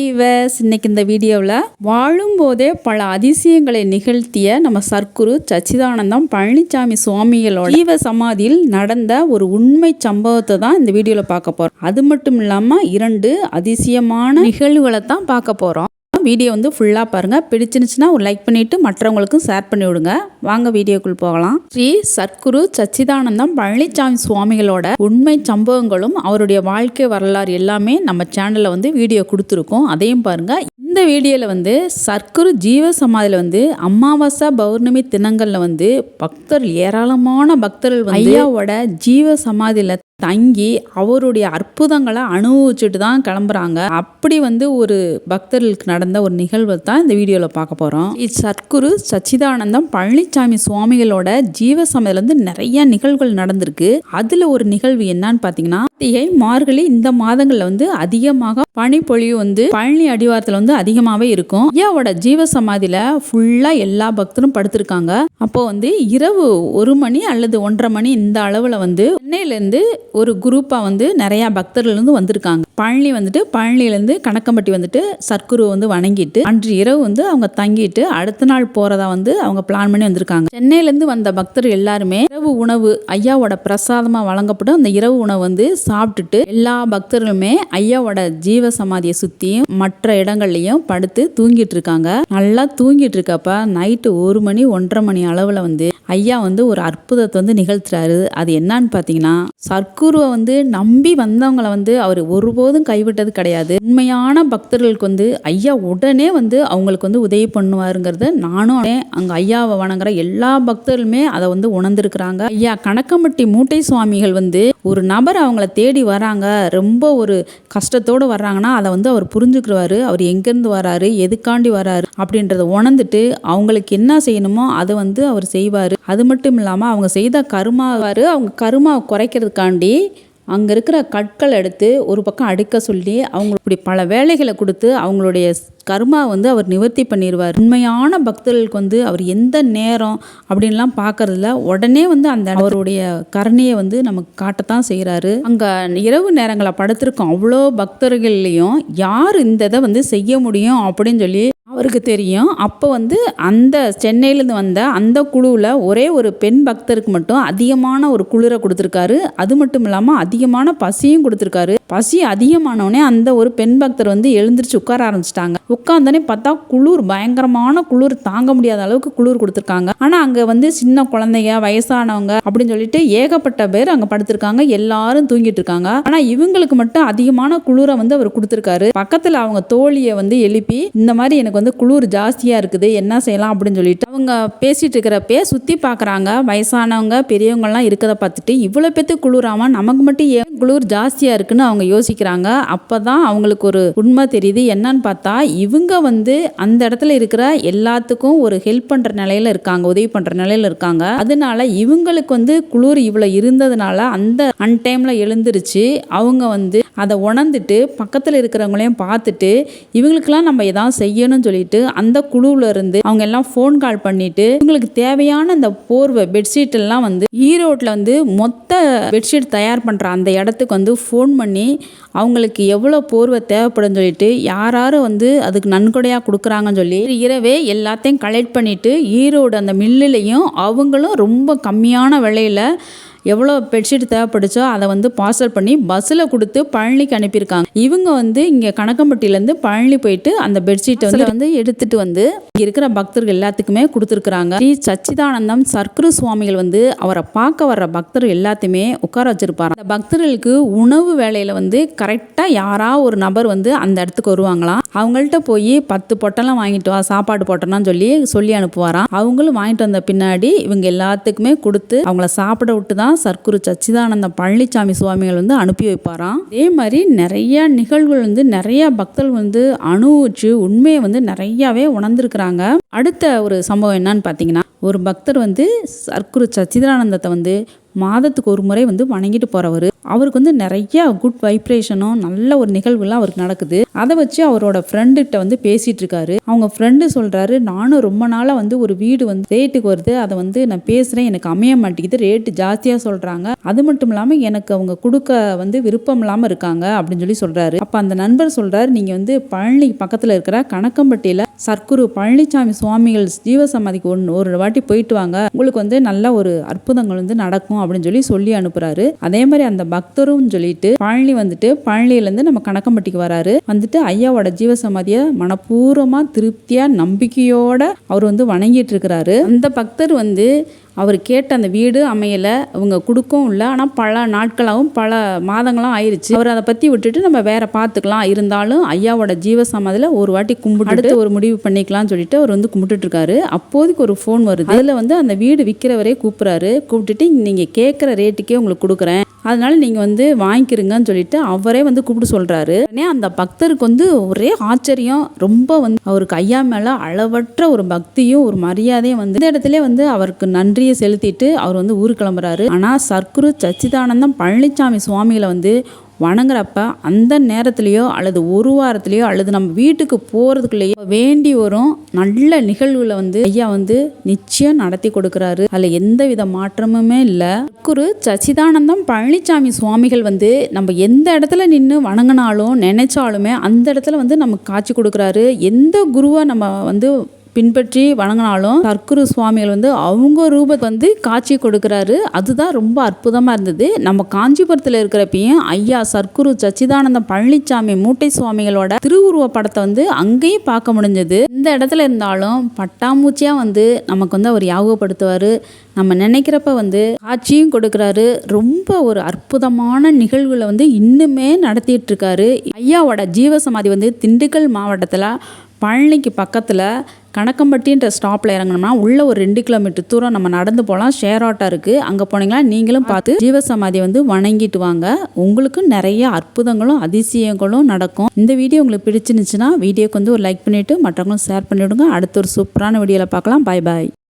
Viewers இன்னைக்கு இந்த வீடியோவில் வாழும்போதே பல அதிசயங்களை நிகழ்த்திய நம்ம சர்க்குரு சச்சிதானந்தம் பழனிசாமி சுவாமிகளோட ஜீவ சமாதியில் நடந்த ஒரு உண்மை சம்பவத்தை தான் இந்த வீடியோவில் பார்க்க போகிறோம் அது மட்டும் இல்லாமல் இரண்டு அதிசயமான நிகழ்வுகளை தான் பார்க்க போகிறோம் வீடியோ வந்து ஃபுல்லாக பாருங்கள் பிடிச்சிருந்துச்சுன்னா ஒரு லைக் பண்ணிவிட்டு மற்றவங்களுக்கும் ஷேர் பண்ணி விடுங்க. வாங்க வீடியோக்குள் போகலாம். ஸ்ரீ சத்குரு சச்சிதானந்தம் பழனிசாமி சுவாமிகளோட உண்மை சம்பவங்களும் அவருடைய வாழ்க்கை வரலாறு எல்லாமே நம்ம சேனலில் வந்து வீடியோ கொடுத்துருக்கோம். அதையும் பாருங்கள் இந்த வீடியோவில் வந்து சர்க்குரு ஜீவ சமாதியில் வந்து அமாவாசை பௌர்ணமி தினங்களில் வந்து பக்தர் ஏராளமான பக்தர்கள் ஐயாவோட ஜீவ சமாதியில் தங்கி அவருடைய அற்புதங்களை அனுபவிச்சுட்டு தான் கிளம்புறாங்க. அப்படி வந்து ஒரு பக்தர்களுக்கு நடந்த ஒரு நிகழ்வு தான் இந்த வீடியோவில் பார்க்க போகிறோம் சத்குரு சச்சிதானந்தம் பழனிசாமி சுவாமிகளோட ஜீவ வந்து நிறைய நிகழ்வுகள் நடந்திருக்கு. அதில் ஒரு நிகழ்வு என்னன்னு பார்த்தீங்கன்னா கார்த்திகை மார்கழி இந்த மாதங்களில் வந்து அதிகமாக பனிப்பொழிவு வந்து பழனி அடிவாரத்தில் வந்து அதிகமாகவே இருக்கும். ஐயாவோட ஜீவ சமாதியில் ஃபுல்லாக எல்லா பக்தரும் படுத்திருக்காங்க. அப்போ வந்து இரவு ஒரு மணி அல்லது ஒன்றரை மணி இந்த அளவில் வந்து சென்னையிலேருந்து ஒரு குரூப்பாக வந்து நிறையா பக்தர்கள் வந்து வந்திருக்காங்க. பழனி வந்துட்டு பழனிலேருந்து கணக்கம்பட்டி வந்துட்டு சர்க்குரு வந்து வணங்கிட்டு அன்று இரவு வந்து அவங்க தங்கிட்டு அடுத்த நாள் போகிறதா வந்து அவங்க பிளான் பண்ணி வந்திருக்காங்க. சென்னையிலேருந்து வந்த பக்தர் எல்லாருமே இரவு உணவு ஐயாவோட பிரசாதமாக வழங்கப்படும். அந்த இரவு உணவு வந்து சாப்பிட்டுட்டு எல்லா பக்தர்களுமே ஐயாவோட ஜீவ சமாதியை சுற்றியும் மற்ற இடங்கள்லையும் படுத்து தூங்கிட்டு இருக்காங்க. நல்லா தூங்கிட்டு இருக்கப்ப நைட்டு ஒரு மணி ஒன்றரை மணி அளவில் வந்து ஐயா வந்து ஒரு அற்புதத்தை வந்து நிகழ்த்துறாரு. அது என்னன்னு பார்த்தீங்கன்னா சர்க்குருவை வந்து நம்பி வந்தவங்களை வந்து அவர் ஒருபோதும் கைவிட்டது கிடையாது. உண்மையான பக்தர்களுக்கு வந்து ஐயா உடனே வந்து அவங்களுக்கு வந்து உதவி பண்ணுவாருங்கிறத நானும் அங்கே ஐயாவை வணங்குற எல்லா பக்தர்களுமே அதை வந்து உணர்ந்திருக்கிறாங்க. ஐயா கணக்கம்பட்டி மூட்டை சுவாமிகள் வந்து ஒரு நபர் அவங்கள தேடி வராங்க ரொம்ப ஒரு கஷ்டத்தோடு வர்றாங்கன்னா அதை வந்து அவர் புரிஞ்சுக்கிறவாரு அவர் எங்கேருந்து வராரு எதுக்காண்டி வராரு அப்படின்றத உணர்ந்துட்டு அவங்களுக்கு என்ன செய்யணுமோ அதை வந்து அவர் செய்வார். அது மட்டும் இல்லாமல் அவங்க செய்த கருமாவார் அவங்க கருமாவை குறைக்கிறதுக்காண்டி அங்கே இருக்கிற கற்கள் எடுத்து ஒரு பக்கம் அடுக்க சொல்லி அவங்க இப்படி பல வேலைகளை கொடுத்து அவங்களுடைய கர்மா வந்து அவர் நிவர்த்தி பண்ணிடுவார் உண்மையான பக்தர்களுக்கு வந்து அவர் எந்த நேரம் அப்படின்லாம் பார்க்கறதில்ல. உடனே வந்து அந்த அவருடைய கருணையை வந்து நமக்கு காட்டத்தான் செய்கிறாரு அங்கே இரவு நேரங்களை படுத்திருக்கோம் அவ்வளோ பக்தர்கள்லையும் யார் இந்த இதை வந்து செய்ய முடியும் அப்படின்னு சொல்லி அவருக்கு தெரியும். அப்போ வந்து அந்த சென்னையிலேருந்து வந்த அந்த குழுவில் ஒரே ஒரு பெண் பக்தருக்கு மட்டும் அதிகமான ஒரு குளிரை கொடுத்துருக்காரு. அது மட்டும் இல்லாமல் அதிகமான பசியும் கொடுத்துருக்காரு. பசி அதிகமானோடனே அந்த ஒரு பெண் பக்தர் வந்து எழுந்திரிச்சு உட்கார ஆரம்பிச்சிட்டாங்க. உட்காந்தோடனே பார்த்தா குளிர் பயங்கரமான குளிர் தாங்க முடியாத அளவுக்கு குளிர் கொடுத்துருக்காங்க. ஆனால் அங்கே வந்து சின்ன குழந்தைங்க வயசானவங்க அப்படின்னு சொல்லிட்டு ஏகப்பட்ட பேர் அங்கே படுத்திருக்காங்க. எல்லாரும் தூங்கிட்டு இருக்காங்க. ஆனால் இவங்களுக்கு மட்டும் அதிகமான குளிரை வந்து அவர் கொடுத்துருக்காரு. பக்கத்தில் அவங்க தோழியை வந்து எழுப்பி இந்த மாதிரி எனக்கு வந்து குளிர் ஜாஸ்தியாக இருக்குது என்ன செய்யலாம் அப்படின்னு சொல்லிட்டு அவங்க பேசிட்டு இருக்கிறப்பே சுற்றி பார்க்குறாங்க வயசானவங்க பெரியவங்கலாம் இருக்கிறத பார்த்துட்டு இவ்வளோ பேத்து குளிராமல் நமக்கு மட்டும் ஏன் குளிர் ஜாஸ்தியாக இருக்குன்னு அவங்க யோசிக்கிறாங்க அப்போ தான் அவங்களுக்கு ஒரு உண்மை தெரியுது. என்னன்னு பார்த்தா இவங்க வந்து அந்த இடத்துல இருக்கிற எல்லாத்துக்கும் ஒரு ஹெல்ப் பண்ணுற நிலையில இருக்காங்க உதவி பண்ணுற நிலையில இருக்காங்க. அதனால இவங்களுக்கு வந்து குளிர் இவ்வளோ இருந்ததுனால அந்த அன்டைமில் எழுந்துருச்சு அவங்க வந்து அதை உணர்ந்துட்டு பக்கத்தில் இருக்கிறவங்களையும் பார்த்துட்டு இவங்களுக்கெல்லாம் நம்ம எதாவது செய்யணும்னு சொல்லிட்டு அந்த குழுவில் இருந்து அவங்க எல்லாம் ஃபோன் கால் பண்ணிட்டு இவங்களுக்கு தேவையான அந்த போர்வை பெட்ஷீட் எல்லாம் வந்து ஈரோட்டில் வந்து மொத்த பெட்ஷீட் தயார் பண்ணுற அந்த இடத்துக்கு வந்து ஃபோன் பண்ணி அவங்களுக்கு எவ்வளோ போர்வை தேவைப்படும் சொல்லிட்டு யார் யார் வந்து அதுக்கு நன்கொடையாக கொடுக்குறாங்கன்னு சொல்லி இரவே எல்லாத்தையும் கலெக்ட் பண்ணிவிட்டு ஈரோடு அந்த மில்லுலையும் அவங்களும் ரொம்ப கம்மியான விலையில் எவ்வளோ பெட்ஷீட் தேவைப்படுச்சோ அதை வந்து பார்சல் பண்ணி பஸ்ஸில் கொடுத்து பழனிக்கு அனுப்பியிருக்காங்க. இவங்க வந்து இங்கே கணக்கம்பட்டியிலேருந்து பழனி போயிட்டு அந்த பெட்ஷீட்டை வந்து வந்து எடுத்துட்டு வந்து இங்கே இருக்கிற பக்தர்கள் எல்லாத்துக்குமே கொடுத்துருக்குறாங்க. ஸ்ரீ சச்சிதானந்தம் சர்க்குரு சுவாமிகள் வந்து அவரை பார்க்க வர்ற பக்தர் எல்லாத்தையுமே உட்கார வச்சிருப்பாரு அந்த பக்தர்களுக்கு உணவு வேலையில் வந்து கரெக்டாக யாரா ஒரு நபர் வந்து அந்த இடத்துக்கு வருவாங்களாம். அவங்கள்ட்ட போய் பத்து பொட்டெல்லாம் வாங்கிட்டு வா சாப்பாடு போட்டோம்னு சொல்லி சொல்லி அனுப்புவாராம். அவங்களும் வாங்கிட்டு வந்த பின்னாடி இவங்க எல்லாத்துக்குமே கொடுத்து அவங்கள சாப்பிட விட்டு தான் தான் சர்க்குரு சச்சிதானந்த பழனிசாமி சுவாமிகள் வந்து அனுப்பி வைப்பாராம். அதே மாதிரி நிறைய நிகழ்வுகள் வந்து நிறைய பக்தர்கள் வந்து அனுபவிச்சு உண்மையை வந்து நிறையாவே உணர்ந்திருக்கிறாங்க. அடுத்த ஒரு சம்பவம் என்னன்னு பார்த்தீங்கன்னா ஒரு பக்தர் வந்து சர்க்குரு சச்சிதானந்தத்தை வந்து மாதத்துக்கு ஒரு முறை வந்து வணங்கிட்டு போகிறவர் அவருக்கு வந்து நிறைய குட் வைப்ரேஷனும் நல்ல ஒரு நிகழ்வுலாம் அவருக்கு நடக்குது. அதை வச்சு அவரோட ஃப்ரெண்டுகிட்ட வந்து பேசிட்டு இருக்காரு. அவங்க ஃப்ரெண்டு சொல்றாரு நானும் ரொம்ப நாளாக வந்து ஒரு வீடு வந்து ரேட்டுக்கு வருது. அதை வந்து நான் பேசுகிறேன் எனக்கு அமைய மாட்டேங்குது. ரேட்டு ஜாஸ்தியாக சொல்கிறாங்க அது மட்டும் இல்லாமல் எனக்கு அவங்க கொடுக்க வந்து விருப்பம் இல்லாமல் இருக்காங்க. அப்படின்னு சொல்லி சொல்கிறாரு அப்போ அந்த நண்பர் சொல்கிறாரு நீங்கள் வந்து பழனி பக்கத்தில் இருக்கிற கணக்கம்பட்டியில் சர்க்குரு பழனிசாமி சுவாமிகள் ஜீவசமாதிக்கு ஒன்று ஒரு வாட்டி போயிட்டு வாங்க. உங்களுக்கு வந்து நல்ல ஒரு அற்புதங்கள் வந்து நடக்கும். அப்படின்னு சொல்லி சொல்லி அனுப்புறாரு. அதே மாதிரி அந்த பக்தரும் சொல்லிட்டு பழனி வந்துட்டு பழனியிலேருந்து நம்ம கணக்கம்பட்டிக்கு வராரு. வந்துட்டு ஐயாவோட ஜீவசமாதியை மனப்பூர்வமாக திருப்தியாக நம்பிக்கையோட அவர் வந்து வணங்கிட்டு இருக்கிறாரு. அந்த பக்தர் வந்து அவர் கேட்ட அந்த வீடு அமையலை அவங்க கொடுக்கவும் இல்லை. ஆனால் பல நாட்களாகவும் பல மாதங்களாம் ஆயிருச்சு. அவர் அதை பற்றி விட்டுட்டு நம்ம வேற பார்த்துக்கலாம் இருந்தாலும் ஐயாவோட ஜீவசமாதியில் ஒரு வாட்டி கும்பிட்டு அடுத்து ஒரு முடிவு பண்ணிக்கலாம்னு சொல்லிட்டு அவர் வந்து கும்பிட்டுட்டு இருக்காரு அப்போதைக்கு ஒரு ஃபோன் வருது. அதில் வந்து அந்த வீடு விற்கிறவரே கூப்பிட்றாரு கூப்பிட்டுட்டு நீங்கள் கேட்குற ரேட்டுக்கே உங்களுக்கு கொடுக்குறேன். அதனால நீங்கள் வந்து வாங்கிக்கிறீங்கன்னு சொல்லிட்டு அவரே வந்து கூப்பிட்டு சொல்கிறாரு உடனே அந்த பக்தருக்கு வந்து ஒரே ஆச்சரியம். ரொம்ப வந்து அவருக்கு ஐயா மேலே அளவற்ற ஒரு பக்தியும் ஒரு மரியாதையும் வந்து இந்த இடத்துல வந்து அவருக்கு நன்றியை செலுத்திட்டு அவர் வந்து ஊர் கிளம்புறாரு. ஆனால் சர்க்குரு சச்சிதானந்தம் பழனிசாமி சுவாமிகளை வந்து வணங்குறப்ப அந்த நேரத்துலையோ அல்லது ஒரு வாரத்துலையோ அல்லது நம்ம வீட்டுக்கு போகிறதுக்குள்ளேயோ வேண்டி வரும் நல்ல நிகழ்வுகளை வந்து ஐயா வந்து நிச்சயம் நடத்தி கொடுக்குறாரு. அதில் எந்த வித மாற்றமுமே இல்லை. குரு சச்சிதானந்தம் பழனிசாமி சுவாமிகள் வந்து நம்ம எந்த இடத்துல நின்று வணங்கினாலும் நினைச்சாலுமே அந்த இடத்துல வந்து நமக்கு காட்சி கொடுக்குறாரு. எந்த குருவை நம்ம வந்து பின்பற்றி வணங்கினாலும் சர்க்குரு சுவாமிகள் வந்து அவங்க ரூபத்தை வந்து காட்சி கொடுக்குறாரு. அதுதான் ரொம்ப அற்புதமாக இருந்தது. நம்ம காஞ்சிபுரத்தில் இருக்கிறப்பையும் ஐயா சர்க்குரு சச்சிதானந்த பழனிசாமி மூட்டை சுவாமிகளோட திருவுருவ படத்தை வந்து அங்கேயும் பார்க்க முடிஞ்சது. இந்த இடத்துல இருந்தாலும் பட்டாம்பூச்சியாக வந்து நமக்கு வந்து அவர் ஞாபகப்படுத்துவார். நம்ம நினைக்கிறப்ப வந்து காட்சியும் கொடுக்குறாரு. ரொம்ப ஒரு அற்புதமான நிகழ்வுகளை வந்து இன்னுமே நடத்திட்டு இருக்காரு. ஐயாவோட ஜீவசமாதி வந்து திண்டுக்கல் மாவட்டத்தில் பழனிக்கு பக்கத்தில் கணக்கம்பட்டின்ற ஸ்டாப்பில் இறங்கினோம்னா உள்ள ஒரு ரெண்டு கிலோமீட்டர் தூரம் நம்ம நடந்து போகலாம் ஷேர் ஆட்டோ இருக்குது அங்கே போனீங்கன்னா நீங்களும் பார்த்து ஜீவசமாதி வந்து வணங்கிட்டு வாங்க. உங்களுக்கு நிறைய அற்புதங்களும் அதிசயங்களும் நடக்கும். இந்த வீடியோ உங்களுக்கு பிடிச்சிருந்துச்சுன்னா வீடியோக்கு வந்து ஒரு லைக் பண்ணிவிட்டு மற்றவங்களும் ஷேர் பண்ணிவிடுங்க அடுத்த ஒரு சூப்பரான வீடியோவில் பார்க்கலாம். பாய் பாய்